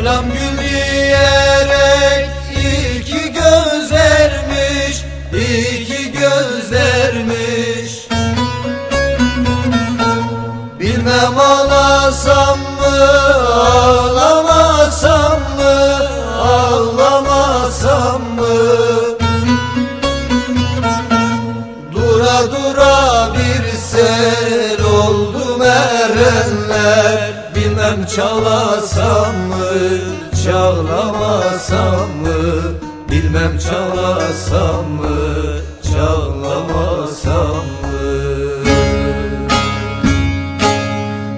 Mevlam gül diyerek iki gözermiş iki gözermiş Bilmem ağlasam mı ağlamasam mı ağlamasam mı? Dura dura bir sel oldu merenler Bilmem çalasam mı çağlamasam mı? Bilmem çalasam mı çağlamasam mı?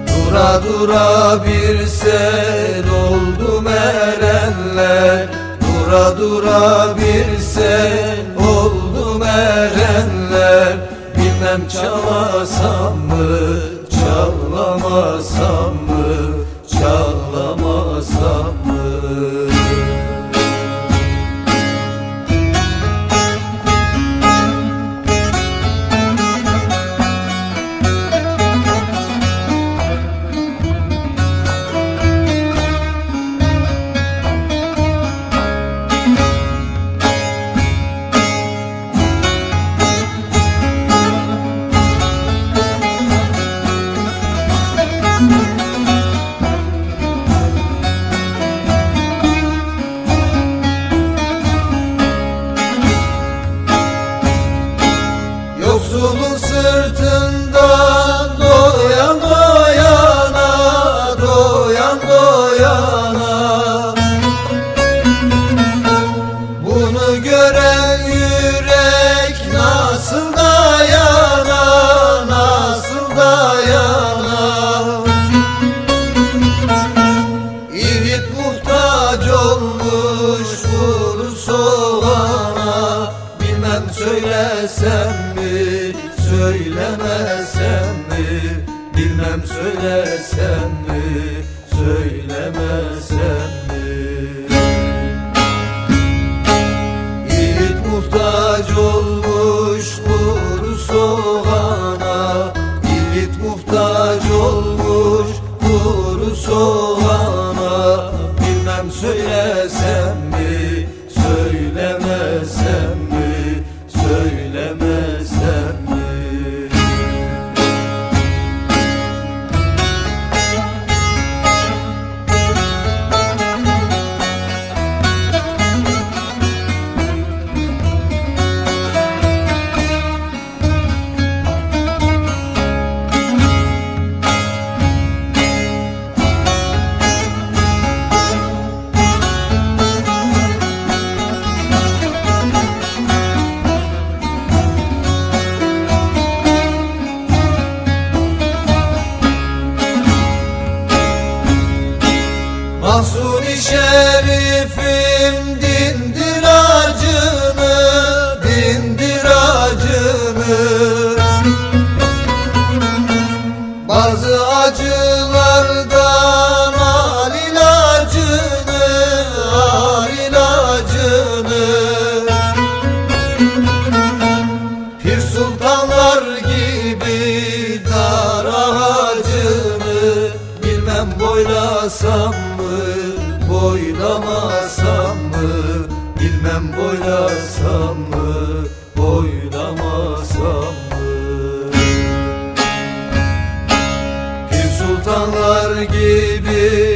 Dura dura bir sel oldu erenler. Dura dura bir sel oldu erenler. Bilmem çalasam mı çağlamasam mı doyana Bunu gören yürek nasıl dayana Nasıl dayana? İvit muhtaç olmuş kuru soğana Bilmem söylesem mi, söylemesem mi? Bilmem söylesem mi, söylemesem mi? Yiğit muhtaç olmuş kuru soğana. Yiğit muhtaç olmuş kuru soğana. Bilmem söylesem mi, söylemesem mi, sultanlar gibi dar ağacını Bilmem boylasam mı boylamasam mı? Bilmem boylasam mı boylamasam mı? Pir sultanlar gibi